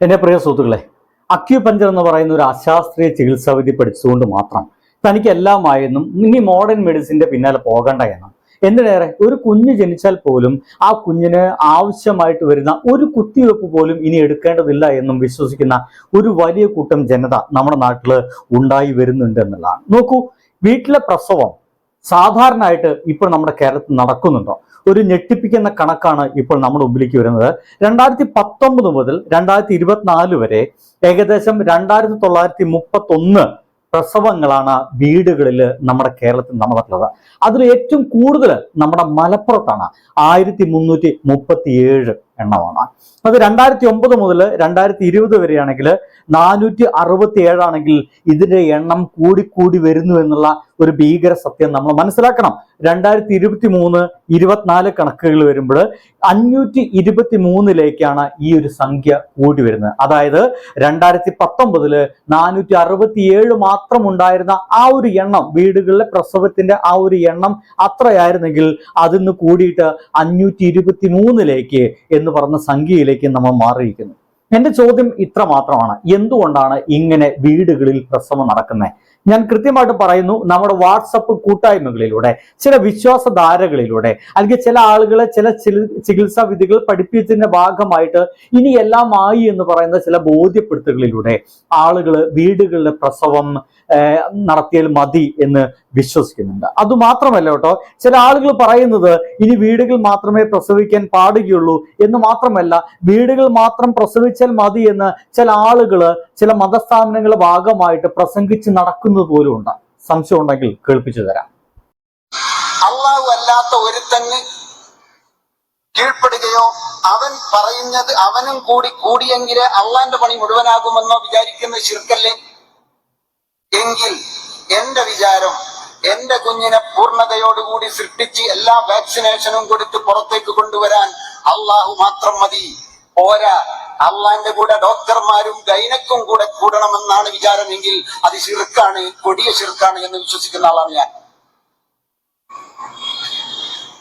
എന്റെ പ്രിയ സുഹൃത്തുക്കളെ അക്യുപഞ്ചർ എന്ന് പറയുന്ന ഒരു അശാസ്ത്രീയ ചികിത്സാ വിധി പഠിച്ചുകൊണ്ട് മാത്രം തനിക്ക് എല്ലാമായെന്നും ഇനി മോഡേൺ മെഡിസിന്റെ പിന്നാലെ പോകണ്ട എന്നും. എന്തിനേറെ? ഒരു കുഞ്ഞ് ജനിച്ചാൽ പോലും ആ കുഞ്ഞിന് ആവശ്യമായിട്ട് വരുന്ന ഒരു കുത്തിവെപ്പ് പോലും ഇനി എടുക്കേണ്ടതില്ല എന്നും വിശ്വസിക്കുന്ന ഒരു വലിയ കൂട്ടം ജനത നമ്മുടെ നാട്ടിൽ ഉണ്ടായി വരുന്നുണ്ട് എന്നുള്ളതാണ്. നോക്കൂ വീട്ടിലെ പ്രസവം സാധാരണയായിട്ട് ഇപ്പോൾ നമ്മുടെ കേരളത്തിൽ നടക്കുന്നുണ്ടോ? ഒരു ഞെട്ടിപ്പിക്കുന്ന കണക്കാണ് ഇപ്പോൾ നമ്മുടെ മുമ്പിലേക്ക് വരുന്നത്. രണ്ടായിരത്തി പത്തൊമ്പത് മുതൽ രണ്ടായിരത്തി ഇരുപത്തിനാല് വരെ ഏകദേശം രണ്ടായിരത്തി തൊള്ളായിരത്തി മുപ്പത്തി ഒന്ന് പ്രസവങ്ങളാണ് വീടുകളിൽ നമ്മുടെ കേരളത്തിൽ നടന്നിട്ടുള്ളത്. അതിൽ ഏറ്റവും കൂടുതൽ നമ്മുടെ മലപ്പുറത്താണ് ആയിരത്തി മുന്നൂറ്റി മുപ്പത്തി ഏഴ് എണ്ണമാണ്. അത് രണ്ടായിരത്തി ഒമ്പത് മുതൽ രണ്ടായിരത്തി ഇരുപത് വരെയാണെങ്കിൽ നാനൂറ്റി അറുപത്തി ഏഴാണെങ്കിൽ ഇതിന്റെ എണ്ണം കൂടിക്കൂടി വരുന്നു എന്നുള്ള ഒരു ഭീകര സത്യം നമ്മൾ മനസ്സിലാക്കണം. രണ്ടായിരത്തി ഇരുപത്തി മൂന്ന് ഇരുപത്തിനാല് കണക്കുകൾ വരുമ്പോൾ അഞ്ഞൂറ്റി ഇരുപത്തി മൂന്നിലേക്കാണ് ഈ ഒരു സംഖ്യ കൂടി വരുന്നത്. അതായത് രണ്ടായിരത്തി പത്തൊമ്പതിൽ നാനൂറ്റി അറുപത്തി ഏഴ് മാത്രം ഉണ്ടായിരുന്ന ആ ഒരു എണ്ണം വീടുകളിലെ പ്രസവത്തിന്റെ ആ ഒരു എണ്ണം അത്രയായിരുന്നെങ്കിൽ അതിന്ന് കൂടിയിട്ട് അഞ്ഞൂറ്റി ഇരുപത്തി മൂന്നിലേക്ക് എന്ന് പറഞ്ഞ സംഖ്യയിലേക്ക് നമ്മൾ മാറിയിരിക്കുന്നു. എന്റെ ചോദ്യം ഇത്ര മാത്രമാണ് എന്തുകൊണ്ടാണ് ഇങ്ങനെ വീടുകളിൽ പ്രസവം നടക്കുന്നത്? ഞാൻ കൃത്യമായിട്ട് പറയുന്നു നമ്മുടെ വാട്സപ്പ് കൂട്ടായ്മകളിലൂടെ ചില വിശ്വാസധാരകളിലൂടെ അല്ലെങ്കിൽ ചില ആളുകളെ ചില ചികിത്സാ വിധികൾ പഠിപ്പിച്ചതിന്റെ ഭാഗമായിട്ട് ഇനി എല്ലാം ആയി എന്ന് പറയുന്ന ചില ബോധ്യപ്പെടുത്തലുകളിലൂടെ ആളുകൾ വീടുകളിലെ പ്രസവം നടത്തിയാൽ മതി എന്ന് വിശ്വസിക്കുന്നുണ്ട്. അതുമാത്രമല്ല കേട്ടോ ചില ആളുകൾ പറയുന്നത് ഇനി വീടുകൾ മാത്രമേ പ്രസവിക്കാൻ പാടുകയുള്ളൂ എന്ന് മാത്രമല്ല വീടുകൾ മാത്രം പ്രസവിച്ചാൽ മതി എന്ന് ചില ആളുകൾ ചില മതസ്ഥാപനങ്ങളുടെ ഭാഗമായിട്ട് പ്രസംഗിച്ച് നടക്കുന്നത് പോലും ഉണ്ട്. സംശയം ഉണ്ടെങ്കിൽ കേൾപ്പിച്ചു തരാം. അള്ളാഹു അല്ലാത്ത ഒരുത്തങ്ങ് കീഴ്പ്പെടുകയോ അവൻ പറയുന്നത് അവനും കൂടി കൂടിയെങ്കിലേ അള്ളാന്റെ പണി മുഴുവനാകുമെന്നോ വിചാരിക്കുന്ന ശിർക്കല്ലേ? എങ്കിൽ എന്റെ വിചാരം എന്റെ കുഞ്ഞിനെ പൂർണതയോടുകൂടി സൃഷ്ടിച്ച് എല്ലാ വാക്സിനേഷനും കൊടുത്ത് പുറത്തേക്ക് കൊണ്ടുവരാൻ അള്ളാഹു മാത്രം മതി. പോരാ. അള്ളാന്റെ കൂടെ ഡോക്ടർമാരും ഗൈനക്കും കൂടെ കൂടണമെന്നാണ് വിചാരമെങ്കിൽ അത് ശിർക്കാണ് കൊടിയ ശിർക്കാണ് എന്ന് വിശ്വസിക്കുന്ന ആളാണ് ഞാൻ.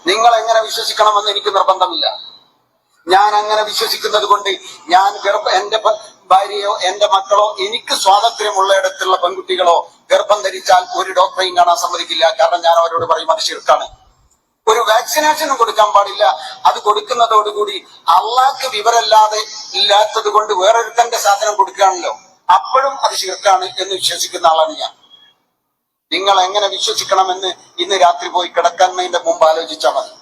നിങ്ങൾ എങ്ങനെ വിശ്വസിക്കണമെന്ന് എനിക്ക് നിർബന്ധമില്ല. ഞാൻ അങ്ങനെ വിശ്വസിക്കുന്നത് കൊണ്ട് ഞാൻ ഗർഭ എന്റെ ഭാര്യയോ എന്റെ മക്കളോ എനിക്ക് സ്വാതന്ത്ര്യമുള്ള ഇടത്തുള്ള പെൺകുട്ടികളോ ഗർഭം ധരിച്ചാൽ ഒരു ഡോക്ടറെയും കാണാൻ സമ്മതിക്കില്ല. കാരണം ഞാൻ അവരോട് പറയും അത് ശിർക്കാണ്. ഒരു വാക്സിനേഷനും കൊടുക്കാൻ പാടില്ല. അത് കൊടുക്കുന്നതോടുകൂടി അള്ളാഹ്ക്ക് വിവരല്ലാതെ ഇല്ലാത്തത് കൊണ്ട് വേറൊരുത്തന്റെ സാധനം കൊടുക്കുകയാണല്ലോ. അപ്പോഴും അത് ശിർക്കാണ് എന്ന് വിശ്വസിക്കുന്ന ആളാണ് ഞാൻ. നിങ്ങൾ എങ്ങനെ വിശ്വസിക്കണമെന്ന് ഇന്ന് രാത്രി പോയി കിടക്കുന്നതിന്റെ മുമ്പ് ആലോചിച്ചാൽ മതി.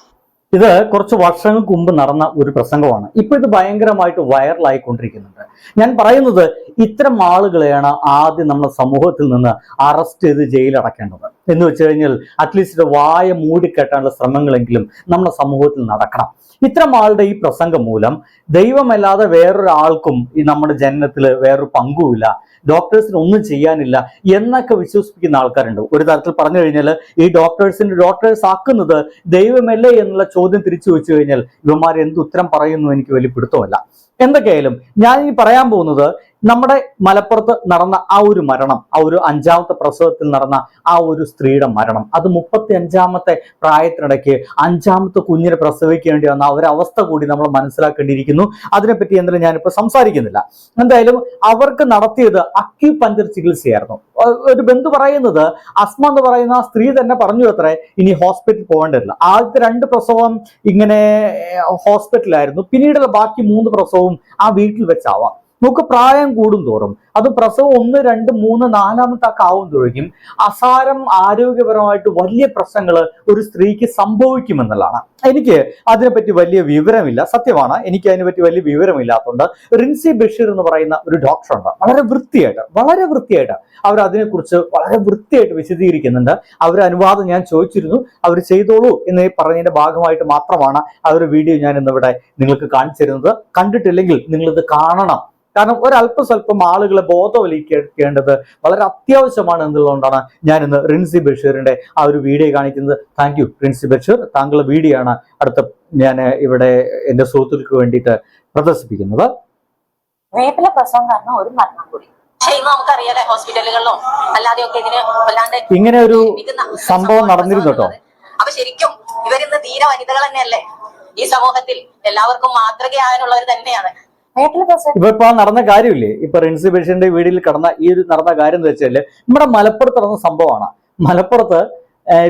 ഇത് കുറച്ച് വർഷങ്ങൾക്ക് മുമ്പ് നടന്ന ഒരു പ്രസംഗമാണ്. ഇപ്പൊ ഇത് ഭയങ്കരമായിട്ട് വൈറലായിക്കൊണ്ടിരിക്കുന്നുണ്ട്. ഞാൻ പറയുന്നത് ഇത്തരം ആളുകളെയാണ് ആദ്യം നമ്മുടെ സമൂഹത്തിൽ നിന്ന് അറസ്റ്റ് ചെയ്ത് ജയിലടക്കേണ്ടത്. എന്ന് വെച്ച് കഴിഞ്ഞാൽ അറ്റ്ലീസ്റ്റ് വായ മൂടിക്കെട്ടാനുള്ള ശ്രമങ്ങളെങ്കിലും നമ്മുടെ സമൂഹത്തിൽ നടക്കണം. ഇത്തരം ആളുടെ ഈ പ്രസംഗം മൂലം ദൈവമല്ലാതെ വേറൊരാൾക്കും ഈ നമ്മുടെ ജനനത്തിൽ വേറൊരു പങ്കുമില്ല. ഡോക്ടേഴ്സിന് ഒന്നും ചെയ്യാനില്ല എന്നൊക്കെ വിശ്വസിപ്പിക്കുന്ന ആൾക്കാരുണ്ട്. ഒരു തരത്തിൽ പറഞ്ഞു കഴിഞ്ഞാൽ ഈ ഡോക്ടേഴ്സിന്റെ ഡോക്ടേഴ്സ് ആക്കുന്നത് ദൈവമല്ലേ എന്നുള്ള ചോദ്യം തിരിച്ചു വെച്ചു കഴിഞ്ഞാൽ ഇവന്മാർ എന്ത് ഉത്തരം പറയുന്നു എനിക്ക് വലിയ പിടുത്തമല്ല. എന്തൊക്കെയായാലും ഞാൻ ഈ പറയാൻ പോകുന്നത് നമ്മുടെ മലപ്പുറത്ത് നടന്ന ആ ഒരു മരണം ആ ഒരു അഞ്ചാമത്തെ പ്രസവത്തിൽ നടന്ന ആ ഒരു സ്ത്രീയുടെ മരണം അത് മുപ്പത്തി അഞ്ചാമത്തെ പ്രായത്തിനിടയ്ക്ക് അഞ്ചാമത്തെ കുഞ്ഞിനെ പ്രസവിക്കേണ്ടി വന്ന ആ അവസ്ഥ കൂടി നമ്മൾ മനസ്സിലാക്കേണ്ടിയിരിക്കുന്നു. അതിനെപ്പറ്റി എന്തായാലും ഞാനിപ്പോൾ സംസാരിക്കുന്നില്ല. എന്തായാലും അവർക്ക് നടത്തിയത് അക്യുപഞ്ചർ ചികിത്സയായിരുന്നു. ഒരു ബന്ധു പറയുന്നത് അസ്മ എന്ന് പറയുന്ന ആ സ്ത്രീ തന്നെ പറഞ്ഞു അത്രേ ഇനി ഹോസ്പിറ്റലിൽ പോകേണ്ടതില്ല. ആദ്യത്തെ രണ്ട് പ്രസവം ഇങ്ങനെ ഹോസ്പിറ്റലായിരുന്നു പിന്നീടുള്ള ബാക്കി മൂന്ന് പ്രസവവും ആ വീട്ടിൽ വെച്ചാവാം. നമുക്ക് പ്രായം കൂടും തോറും. അത് പ്രസവം ഒന്ന് രണ്ട് മൂന്ന് നാലാമത്തെ ഒക്കെ ആവും തോഴിക്കും അസാരം ആരോഗ്യപരമായിട്ട് വലിയ പ്രശ്നങ്ങൾ ഒരു സ്ത്രീക്ക് സംഭവിക്കുമെന്നുള്ളതാണ്. എനിക്ക് അതിനെപ്പറ്റി വലിയ വിവരമില്ല. സത്യമാണ് എനിക്ക് അതിനെപ്പറ്റി വലിയ വിവരമില്ലാത്തതുകൊണ്ട് റിൻസി ബഷീർ എന്ന് പറയുന്ന ഒരു ഡോക്ടറുണ്ട്. വളരെ വൃത്തിയായിട്ട് വളരെ വൃത്തിയായിട്ട് അവർ അതിനെക്കുറിച്ച് വളരെ വൃത്തിയായിട്ട് വിശദീകരിക്കുന്നുണ്ട്. അവർ അനുവാദം ഞാൻ ചോദിച്ചിരുന്നു. അവർ ചെയ്തോളൂ എന്ന് പറഞ്ഞതിന്റെ ഭാഗമായിട്ട് മാത്രമാണ് ആ ഒരു വീഡിയോ ഞാൻ ഇന്നിവിടെ നിങ്ങൾക്ക് കാണിച്ചിരുന്നത് കണ്ടിട്ടില്ലെങ്കിൽ നിങ്ങളിത് കാണണം. കാരണം ഒരല്പസ്വല്പം ആളുകളെ ബോധവലിക്കേണ്ടത് വളരെ അത്യാവശ്യമാണ് എന്നുള്ളതുകൊണ്ടാണ് ഞാൻ ഇന്ന് റിൻസി ബഷീറിന്റെ ആ ഒരു വീഡിയോ കാണിക്കുന്നത്. Thank you Rinsy Basheer. താങ്കളുടെ വീഡിയോ ആണ് അടുത്ത ഞാൻ ഇവിടെ എന്റെ സുഹൃത്തുക്കൾക്ക് വേണ്ടിയിട്ട് പ്രദർശിപ്പിക്കുന്നത്. റേപ്പിലെ പ്രസവം കാരണം ഒരു മരണം കൂടി. ചെയ്യുന്ന ഹോസ്പിറ്റലുകളിലോ ഹോസ്പിറ്റലുകളിലും അല്ലാതെയൊക്കെ ഇതിന് വല്ലാണ്ട് ഇങ്ങനെ ഒരു സംഭവം നടന്നിരുന്നു കേട്ടോ. അപ്പൊ ശരിക്കും ഇവരിന്ന് ധീര വനിതകൾ തന്നെയല്ലേ? ഈ സമൂഹത്തിൽ എല്ലാവർക്കും മാതൃകയാകാനുള്ളവർ തന്നെയാണ്. ഇപ്പൊ ഇപ്പൊ നടന്ന കാര്യമില്ലേ? ഇപ്പൊ റിൻസി ബഷീറിന്റെ വീടിൽ കടന്ന ഈ ഒരു നടന്ന കാര്യം എന്ന് വെച്ചാൽ നമ്മുടെ മലപ്പുറത്ത് നടന്ന സംഭവമാണ്. മലപ്പുറത്ത്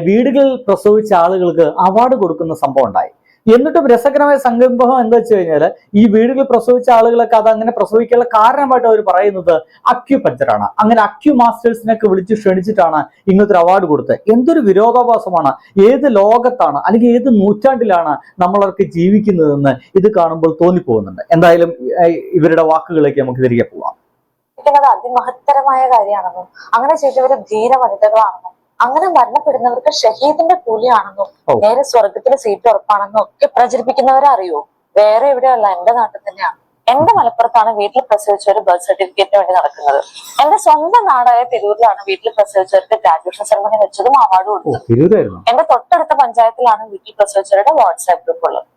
വീടുകളിൽ പ്രസവിച്ച ആളുകൾക്ക് അവാർഡ് കൊടുക്കുന്ന സംഭവം ഉണ്ടായി. എന്നിട്ടും രസകരമായ സംരംഭം എന്താ വെച്ച് കഴിഞ്ഞാൽ ഈ വീടുകൾ പ്രസവിച്ച ആളുകളൊക്കെ അത് അങ്ങനെ പ്രസവിക്കാനുള്ള കാരണമായിട്ട് അവർ പറയുന്നത് അക്യുപഞ്ചറാണ് അങ്ങനെ അക്യു മാസ്റ്റേഴ്സിനൊക്കെ വിളിച്ച് ക്ഷണിച്ചിട്ടാണ് ഇങ്ങനത്തെ ഒരു അവാർഡ് കൊടുത്തത്. എന്തൊരു വിരോധാഭാസമാണ്. ഏത് ലോകത്താണ് അല്ലെങ്കിൽ ഏത് നൂറ്റാണ്ടിലാണ് നമ്മളൊക്കെ ജീവിക്കുന്നതെന്ന് ഇത് കാണുമ്പോൾ തോന്നിപ്പോകുന്നുണ്ട്. എന്തായാലും ഇവരുടെ വാക്കുകളിലേക്ക് നമുക്ക് തിരികെ പോവാം. അതിമഹത്തരമായ കാര്യമാണെന്നും അങ്ങനെ ചെയ്തവര് ധീര വനിതകളാണെന്നും അങ്ങനെ മരണപ്പെടുന്നവർക്ക് ഷഹീദിന്റെ കൂലിയാണെന്നും നേരെ സ്വർഗത്തിലെ സീറ്റ് ഉറപ്പാണെന്നും ഒക്കെ പ്രചരിപ്പിക്കുന്നവരെ അറിയോ? വേറെ എവിടെയല്ല എന്റെ നാട്ടിൽ തന്നെയാണ്. എന്റെ മലപ്പുറത്താണ് വീട്ടിൽ പ്രസവിച്ച ഒരു ബർത്ത് സർട്ടിഫിക്കറ്റിന് വേണ്ടി നടക്കുന്നത്. എന്റെ സ്വന്തം നാടായ തിരൂരിലാണ് വീട്ടിൽ പ്രസവിച്ചവർക്ക് ഗ്രാജുവേഷൻ സെറമണി വെച്ചതും അവാർഡ് കൊടുത്തത്. എന്റെ തൊട്ടടുത്ത പഞ്ചായത്തിലാണ് വീട്ടിൽ പ്രസവിച്ചവരുടെ വാട്സാപ്പ് ഗ്രൂപ്പ് ഉള്ളത്.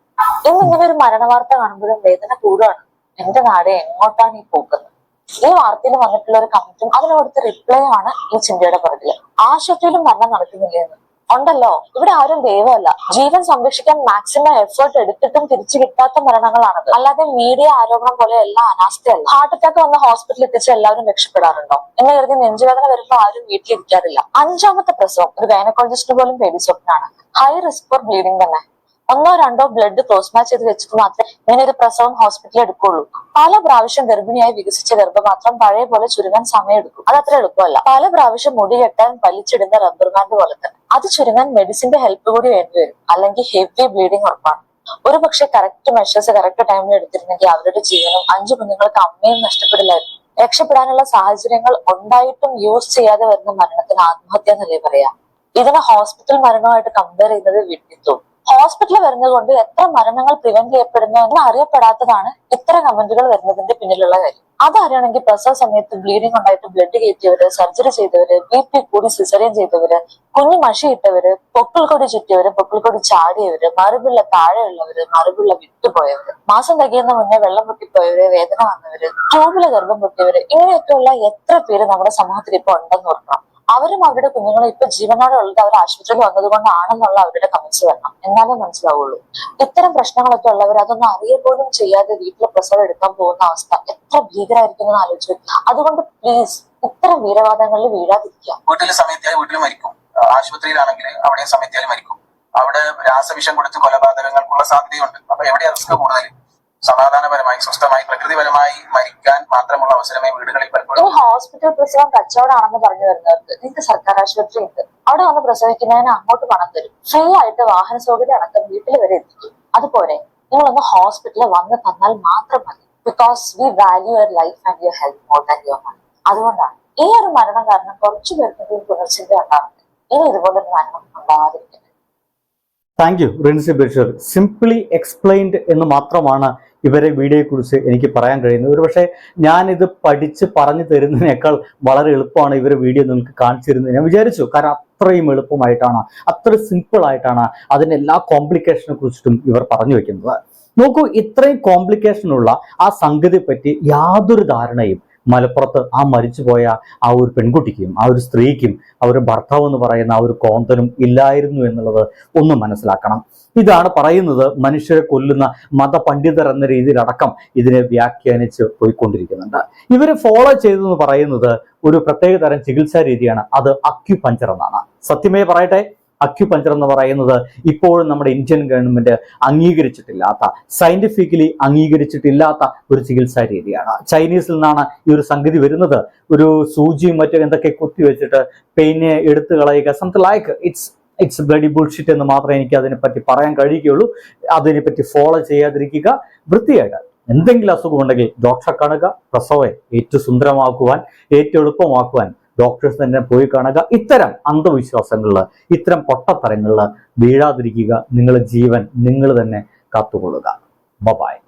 ഇന്ന് ഇങ്ങനെ ഒരു മരണവാർത്ത കാണുമ്പോഴും വേദന കൂടുകയാണ് എന്റെ നാട് എങ്ങോട്ടാണ് ഈ പോകുന്നത്? ഈ വാർത്തയിൽ വന്നിട്ടുള്ള ഒരു കമന്റും കൊടുത്ത റിപ്ലൈ ആണ് ഈ ചിന്തയുടെ പുറകിൽ. ആശുപത്രിയിലും മരണം നടക്കുന്നില്ലേ എന്ന്. ഉണ്ടല്ലോ. ഇവിടെ ആരും ദൈവമല്ല. ജീവൻ സംരക്ഷിക്കാൻ മാക്സിമം എഫേർട്ട് എടുത്തിട്ടും തിരിച്ചു കിട്ടാത്ത മരണങ്ങളാണത്. അല്ലാതെ മീഡിയ ആരോപണം പോലെ എല്ലാം അനാസ്ഥയല്ല. ഹാർട്ട് അറ്റാക്ക് വന്ന ഹോസ്പിറ്റലിൽ എത്തിച്ച് എല്ലാവരും രക്ഷപ്പെടാറുണ്ടോ? എന്ന് കരുതി നെഞ്ചുവേദന വരുമ്പോൾ ആരും വീട്ടിലിരിക്കാറില്ല. അഞ്ചാമത്തെ പ്രസവം ഒരു ഗൈനക്കോളജിസ്റ്റ് പോലും പേടി സ്വപ്നാണ്. ഹൈ റിസ്ക് ഫോർ ബ്ലീഡിംഗ് തന്നെ. ഒന്നോ രണ്ടോ ബ്ലഡ് ക്രോസ് മാച്ച് ചെയ്ത് വെച്ചിട്ട് മാത്രമേ ഇങ്ങനെ ഒരു പ്രസവം ഹോസ്പിറ്റലിൽ എടുക്കുള്ളൂ. പല പ്രാവശ്യം ഗർഭിണിയായി വികസിച്ച ഗർഭം മാത്രം പഴയ പോലെ ചുരുങ്ങാൻ സമയമെടുക്കും അത് അത്ര എളുപ്പമല്ല. പല പ്രാവശ്യം മുടി കെട്ടാൻ വലിച്ചിടുന്ന റബ്ബർ ബാൻഡ് പോലെ അത് ചുരുങ്ങാൻ മെഡിസിന്റെ ഹെൽപ്പ് കൂടി വേണ്ടി വരും. അല്ലെങ്കിൽ ഹെവി ബ്ലീഡിംഗ് ഉറപ്പാണ്. ഒരു പക്ഷെ കറക്റ്റ് മെഷേഴ്സ് കറക്റ്റ് ടൈമിൽ എടുത്തിരുന്നെങ്കിൽ അവരുടെ ജീവനും അഞ്ചു കുഞ്ഞുങ്ങൾക്ക് അമ്മയും നഷ്ടപ്പെടില്ലായിരുന്നു. രക്ഷപ്പെടാനുള്ള സാഹചര്യങ്ങൾ ഉണ്ടായിട്ടും യൂസ് ചെയ്യാതെ വരുന്ന മരണത്തിന് ആത്മഹത്യ എന്നല്ലേ പറയാ? ഇതിനെ ഹോസ്പിറ്റൽ മരണവുമായിട്ട് കമ്പയർ ചെയ്യുന്നത് വിഡിത്തവും ഹോസ്പിറ്റലിൽ വരുന്നത് കൊണ്ട് എത്ര മരണങ്ങൾ പ്രിവെന്റ് ചെയ്യപ്പെടുന്നു എന്ന് അറിയപ്പെടാത്തതാണ് ഇത്തരം കമന്റുകൾ വരുന്നതിന്റെ പിന്നിലുള്ള കാര്യം. അതറിയണമെങ്കിൽ പ്രസവ സമയത്ത് ബ്ലീഡിംഗ് ഉണ്ടായിട്ട് ബ്ലഡ് കയറ്റിയവര് സർജറി ചെയ്തവര് ബി പി കൂടി സിസറിയൻ ചെയ്തവര് കുഞ്ഞു മഷിയിട്ടവര് പൊക്കിൾ കൊടി ചുറ്റിയവര് പൊക്കിൾ കൊടി ചാടിയവര് മറുപിള്ള താഴെയുള്ളവര് മറുപിള്ള വിട്ടുപോയവര് മാസം തികയുന്ന മുന്നേ വെള്ളം പൊട്ടിപ്പോയവര് വേദന വന്നവര് ട്യൂബിലെ ഗർഭം പൊട്ടിയവര് ഇങ്ങനെയൊക്കെയുള്ള എത്ര പേര് നമ്മുടെ സമൂഹത്തിൽ ഇപ്പൊ ഉണ്ടെന്ന് ഓർക്കണം. അവരും അവരുടെ കുഞ്ഞുങ്ങളെ ഇപ്പൊ ജീവനോടെ ഉള്ളത് അവർ ആശുപത്രിയിൽ വന്നതുകൊണ്ടാണെന്നുള്ള അവരുടെ കമന്റ്സ് വരണം. എന്നാലേ മനസ്സിലാവുള്ളൂ. ഇത്തരം പ്രശ്നങ്ങളൊക്കെ ഉള്ളവർ അതൊന്നും അറിയ പോലും ചെയ്യാതെ വീട്ടിലെ പ്രസവം എടുക്കാൻ പോകുന്ന അവസ്ഥ എത്ര ഭീകരമായിരിക്കും എന്ന് ആലോചിച്ചു അതുകൊണ്ട് പ്ലീസ് ഇത്തരം വീരവാദങ്ങളിൽ വീഴാതിരിക്കുക. വീട്ടിലെ സമയത്തിയാൽ വീട്ടിൽ മരിക്കും. ആശുപത്രിയിലാണെങ്കിൽ അവിടെ സമയത്തിയാൽ മരിക്കും. അവിടെ രാസവിഷം കൊടുത്ത് കൊലപാതകങ്ങൾക്കുള്ള സാധ്യതയുണ്ട്. അപ്പൊ എവിടെയാണ് റിസ്ക് കൂടുതൽ സമാധാനപരമായി സ്വസ്ഥമായി പ്രകൃതിപരമായി മരിക്കാൻ മാത്രമുള്ള അവസരമായി വീടുകളിൽ പലപ്പോഴും ഹോസ്പിറ്റൽ പ്രസവം കച്ചവടമാണെന്ന് പറഞ്ഞു വരുന്നവർക്ക് നിങ്ങൾക്ക് സർക്കാർ ആശുപത്രി ഉണ്ട്. അവിടെ വന്ന് പ്രസവിക്കുന്നതിന് അങ്ങോട്ട് പണം തരും. ഫ്രീ ആയിട്ട് വാഹന സൗകര്യം അടക്കം വീട്ടിൽ വരെ എത്തിക്കും. അതുപോലെ നിങ്ങളൊന്ന് ഹോസ്പിറ്റലിൽ വന്ന് തന്നാൽ മാത്രം മതി. Because we value your life and your health more than your money അതുകൊണ്ടാണ് ഈ ഒരു മരണം കാരണം കുറച്ചു പേർക്കെങ്കിലും പുനർചിന്ത ഉണ്ടാകുന്നത് ഇനി ഇതുപോലൊരു മരണം ഉണ്ടാകാതിരിക്കട്ടെ thank you Rinsy Basheer. Simply explained എന്ന് മാത്രമാണ് ഇവരെ വീഡിയോയെക്കുറിച്ച് എനിക്ക് പറയാൻ കഴിയുന്നത്. ഒരുപക്ഷെ ഞാനിത് പഠിച്ച് പറഞ്ഞു തരുന്നതിനേക്കാൾ വളരെ എളുപ്പമാണ് ഇവരെ വീഡിയോ നിങ്ങൾക്ക് കാണിച്ചിരുന്നത്. ഞാൻ വിചാരിച്ചു കാരണം അത്രയും എളുപ്പമായിട്ടാണ് അത്ര സിമ്പിൾ ആയിട്ടാണ് അതിന്റെ എല്ലാ കോംപ്ലിക്കേഷനെ കുറിച്ചിട്ടും ഇവർ പറഞ്ഞു വെക്കുന്നത്. നോക്കൂ ഇത്രയും കോംപ്ലിക്കേഷനുള്ള ആ സംഗതിയെ പറ്റി യാതൊരു ധാരണയും മലപ്പുറത്ത് ആ മരിച്ചുപോയ ആ ഒരു പെൺകുട്ടിക്കും ആ ഒരു സ്ത്രീക്കും ഒരു ഭർത്താവ് എന്ന് പറയുന്ന ആ ഒരു കോന്തനും ഇല്ലായിരുന്നു എന്നുള്ളത് ഒന്ന് മനസ്സിലാക്കണം. ഇതാണ് പറയുന്നത് മനുഷ്യരെ കൊല്ലുന്ന മതപണ്ഡിതർ എന്ന രീതിയിലടക്കം ഇതിനെ വ്യാഖ്യാനിച്ച് പോയിക്കൊണ്ടിരിക്കുന്നുണ്ട്. ഇവരെ ഫോളോ ചെയ്തെന്ന് പറയുന്നത് ഒരു പ്രത്യേക തരം ചികിത്സാ രീതിയാണ്. അത് അക്യുപഞ്ചർ എന്നാണ്. സത്യമേ പറയട്ടെ. അക്യുപഞ്ചർ എന്ന് പറയുന്നത് ഇപ്പോഴും നമ്മുടെ ഇന്ത്യൻ ഗവൺമെന്റ് അംഗീകരിച്ചിട്ടില്ലാത്ത സയന്റിഫിക്കലി അംഗീകരിച്ചിട്ടില്ലാത്ത ഒരു ചികിത്സാ രീതിയാണ്. ചൈനീസിൽ നിന്നാണ് ഈ ഒരു സംഗതി വരുന്നത്. ഒരു സൂചിയും മറ്റും എന്തൊക്കെ കുത്തിവെച്ചിട്ട് പെയിനെ എടുത്തു കളയുക something like it's it's bloody bullshit എന്ന് മാത്രമേ എനിക്ക് അതിനെപ്പറ്റി പറയാൻ കഴിയുകയുള്ളൂ. അതിനെപ്പറ്റി ഫോളോ ചെയ്യാതിരിക്കുക വൃത്തിയായിട്ട് എന്തെങ്കിലും അസുഖം ഉണ്ടെങ്കിൽ ഡോക്ടറെ കാണുക പ്രസവം ഏറ്റവും സുന്ദരമാക്കുവാൻ ഏറ്റവും എളുപ്പമാക്കുവാൻ ഡോക്ടേഴ്സ് തന്നെ പോയി കാണുക. ഇത്തരം അന്ധവിശ്വാസങ്ങളിൽ ഇത്തരം പൊട്ടത്തരങ്ങളിൽ വീഴാതിരിക്കുക നിങ്ങളുടെ ജീവൻ നിങ്ങൾ തന്നെ കാത്തുകൊള്ളുക. ബബായ്